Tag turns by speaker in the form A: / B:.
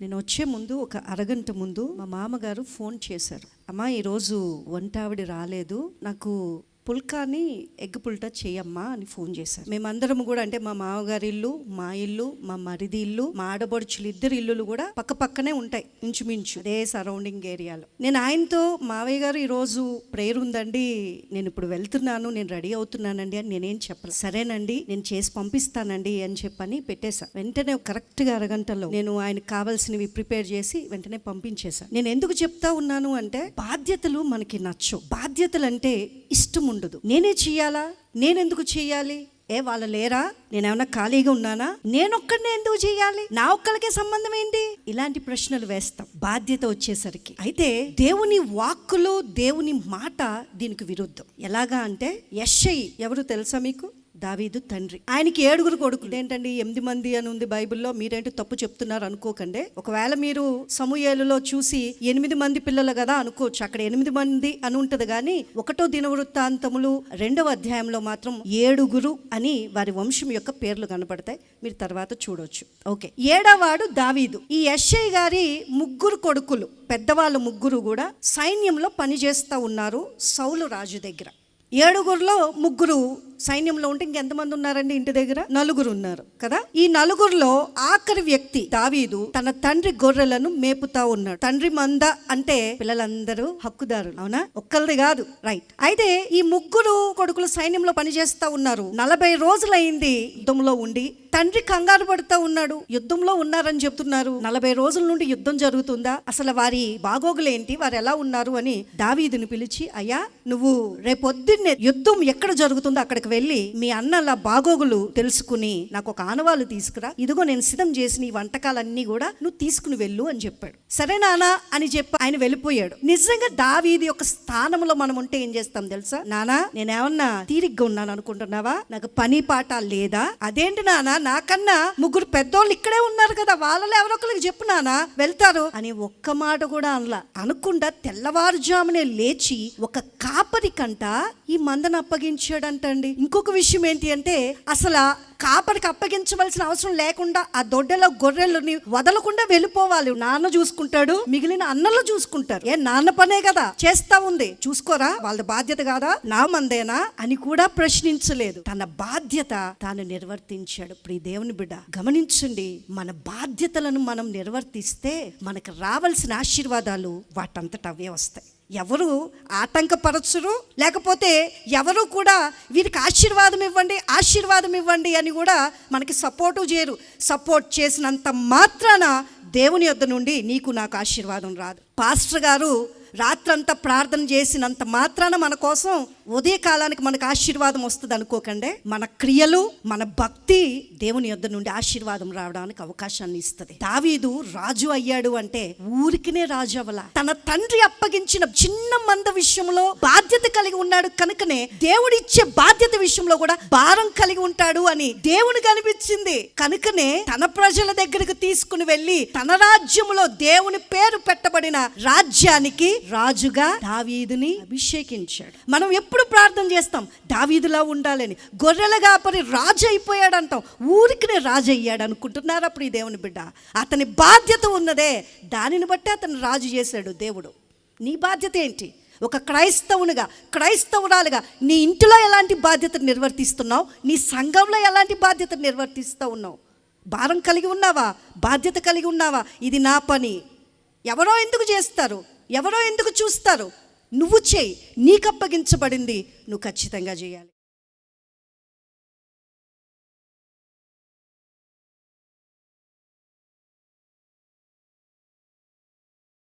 A: నేను వచ్చే ముందు ఒక అరగంట ముందు మా మామగారు ఫోన్ చేశారు. అమ్మా ఈరోజు వంట ఆవిడ రాలేదు. నాకు పుల్కాని ఎగ్ పుల్టా చేయమ్మా అని ఫోన్ చేశారు. మేమందరం కూడా అంటే మా మామగారి ఇల్లు మా ఇల్లు మా మరిది ఇల్లు మా ఆడబడుచులు ఇద్దరు ఇల్లులు కూడా పక్క పక్కనే ఉంటాయి ఇంచుమించు అదే సరౌండింగ్ ఏరియాలో. నేను ఆయనతో మావయ్య గారు ఈరోజు ప్రేయర్ ఉందండి నేను ఇప్పుడు వెళ్తున్నాను నేను రెడీ అవుతున్నానండి అని నేనేం చెప్పాలి సరేనండి నేను చేసి పంపిస్తానండి అని చెప్పని పెట్టేశాను వెంటనే కరెక్ట్గా అరగంటలో నేను ఆయనకు కావాల్సినవి ప్రిపేర్ చేసి వెంటనే పంపించేశాను నేను ఎందుకు చెప్తా ఉన్నాను అంటే బాధ్యతలు మనకి నచ్చవు. బాధ్యతలు అంటే ఇష్టం ఉండదు. నేనే చెయ్యాలా నేనెందుకు చెయ్యాలి ఏ వాళ్ళ లేరా? నేనేమన్నా ఖాళీగా ఉన్నానా? నేనొక్కడినే ఎందుకు చేయాలి? నా ఒక్కరికే సంబంధం ఏంటి? ఇలాంటి ప్రశ్నలు వేస్తాం బాధ్యత వచ్చేసరికి. అయితే దేవుని వాక్కులు దేవుని మాట దీనికి విరుద్ధం. ఎలాగా అంటే యశ్ఐ ఎవరు తెలుసా మీకు? దావీదు తండ్రి. ఆయనకి ఏడుగురు కొడుకులు. ఏంటండి ఎనిమిది మంది అని ఉంది బైబిల్లో. మీరేంటి తప్పు చెప్తున్నారు అనుకోకండి. ఒకవేళ మీరు సమూహేలులో చూసి ఎనిమిది మంది పిల్లలు కదా అనుకోవచ్చు. అక్కడ ఎనిమిది మంది అని ఉంటది కానీ ఒకటో దినవృత్తాంతములు రెండవ అధ్యాయంలో మాత్రం ఏడుగురు అని వారి వంశం యొక్క పేర్లు కనపడతాయి. మీరు తర్వాత చూడొచ్చు. ఓకే. ఏడవాడు దావీదు. ఈ యశ్ఐ గారి ముగ్గురు కొడుకులు పెద్దవాళ్ళు ముగ్గురు కూడా సైన్యంలో పనిచేస్తూ ఉన్నారు సౌలు రాజు దగ్గర. ఏడుగురులో ముగ్గురు సైన్యంలో ఉంటే ఇంకెంతమంది ఉన్నారండి ఇంటి దగ్గర? నలుగురు ఉన్నారు. కదా? ఈ నలుగురులో ఆఖరి వ్యక్తి దావీదు తన తండ్రి గొర్రెలను మేపుతా ఉన్నాడు. తండ్రి మంద అంటే పిల్లలందరూ హక్కుదారులు అవునా? ఒక్కరిది కాదు. రైట్. అయితే ఈ ముగ్గురు కొడుకులు సైన్యంలో పనిచేస్తా ఉన్నారు. నలభై రోజులైంది యుద్ధంలో ఉండి తండ్రి కంగారు పడుతూ ఉన్నాడు. యుద్ధంలో ఉన్నారని చెప్తున్నారు. నలభై రోజుల నుండి యుద్ధం జరుగుతుందా? అసలు వారి బాగోగులేంటి వారు ఎలా ఉన్నారు అని దావీదుని పిలిచి అయ్యా నువ్వు రేపొద్దున్నే యుద్ధం ఎక్కడ జరుగుతుందో అక్కడికి వెళ్ళి మీ అన్నల బాగోగులు తెలుసుకుని నాకు ఒక ఆనవాలు తీసుకురా. ఇదిగో నేను సిద్ధం చేసిన ఈ వంటకాలన్నీ కూడా నువ్వు తీసుకుని వెళ్ళు అని చెప్పాడు. సరే నానా అని చెప్పి ఆయన వెళ్ళిపోయాడు. నిజంగా దావీది యొక్క స్థానంలో మనం ఉంటే ఏం చేస్తాం తెలుసా? నానా నేనేమన్నా తీరిగ్గా ఉన్నాను అనుకుంటున్నావా? నాకు పని పాట లేదా? అదేంటి నానా నాకన్నా ముగ్గురు పెద్దోళ్ళు ఇక్కడే ఉన్నారు కదా వాళ్ళలో ఎవరో ఒకరికి చెప్పు నానా వెళ్తారు అని ఒక్క మాట కూడా అనలా. అనుకుండా తెల్లవారుజామునే లేచి ఒక కాపరి కంట ఈ మందను అప్పగించాడంటండి. ఇంకొక విషయం ఏంటి అంటే అసలు కాపరికి అప్పగించవలసిన అవసరం లేకుండా ఆ దొడ్డలో గొర్రెలని వదలకుండా వెళ్ళిపోవాలి. నాన్న చూసుకుంటాడు మిగిలిన అన్నలు చూసుకుంటారు. ఏ నాన్న పనే కదా చేస్తా ఉంది. చూసుకోరా వాళ్ళ బాధ్యత కాదా? నా మందేనా? అని కూడా ప్రశ్నించలేదు. తన బాధ్యత తాను నిర్వర్తించాడు. ప్రియ దేవుని బిడ్డ గమనించండి మన బాధ్యతలను మనం నిర్వర్తిస్తే మనకు రావాల్సిన ఆశీర్వాదాలు వాటంతట అవే వస్తాయి. ఎవరు ఆటంకపరచరు? లేకపోతే ఎవరు కూడా వీరికి ఆశీర్వాదం ఇవ్వండి ఆశీర్వాదం ఇవ్వండి అని కూడా మనకి సపోర్టు చేయరు. సపోర్ట్ చేసినంత మాత్రాన దేవుని యొద్ద నుండి నీకు నాకు ఆశీర్వాదం రాదు. పాస్టర్ గారు రాత్రంతా ప్రార్థన చేసినంత మాత్రాన మన కోసం ఉదయ కాలానికి మనకు ఆశీర్వాదం వస్తుంది అనుకోకండి. మన క్రియలు మన భక్తి దేవుని యొద్ద నుండి ఆశీర్వాదం రావడానికి అవకాశాన్ని ఇస్తుంది. దావీదు రాజు అయ్యాడు అంటే ఊరికినే రాజు అవల. తన తండ్రి అప్పగించిన చిన్న మంద విషయంలో బాధ్యత కలిగి ఉన్నాడు కనుకనే దేవుడిచ్చే బాధ్యత విషయంలో కూడా భారం కలిగి ఉంటాడు అని దేవుని కనిపించింది కనుకనే తన ప్రజల దగ్గరికి తీసుకుని వెళ్ళి తన రాజ్యములో దేవుని పేరు పెట్టబడిన రాజ్యానికి రాజుగా దావీదుని అభిషేకించాడు. మనం ఎప్పుడు ప్రార్థన చేస్తాం? దావీదులా ఉండాలని. గొర్రెల కాపరి రాజు అయిపోయాడంటాం ఊరికినే రాజు అయ్యాడు అనుకుంటున్నారు అప్పుడు ఈ దేవుని బిడ్డ? అతని బాధ్యత ఉన్నదే. దానిని బట్టి అతను రాజు చేశాడు దేవుడు. నీ బాధ్యత ఏంటి? ఒక క్రైస్తవునిగా క్రైస్తవురాలుగా నీ ఇంటిలో ఎలాంటి బాధ్యత నిర్వర్తిస్తున్నావు? నీ సంఘంలో ఎలాంటి బాధ్యత నిర్వర్తిస్తూ ఉన్నావు? భారం కలిగి ఉన్నావా? బాధ్యత కలిగి ఉన్నావా? ఇది నా పని. ఎవరో ఎందుకు చేస్తారు? ఎవరో ఎందుకు చూస్తారు? నువ్వు చేయి. నీకు అప్పగించబడింది నువ్వు ఖచ్చితంగా చేయాలి.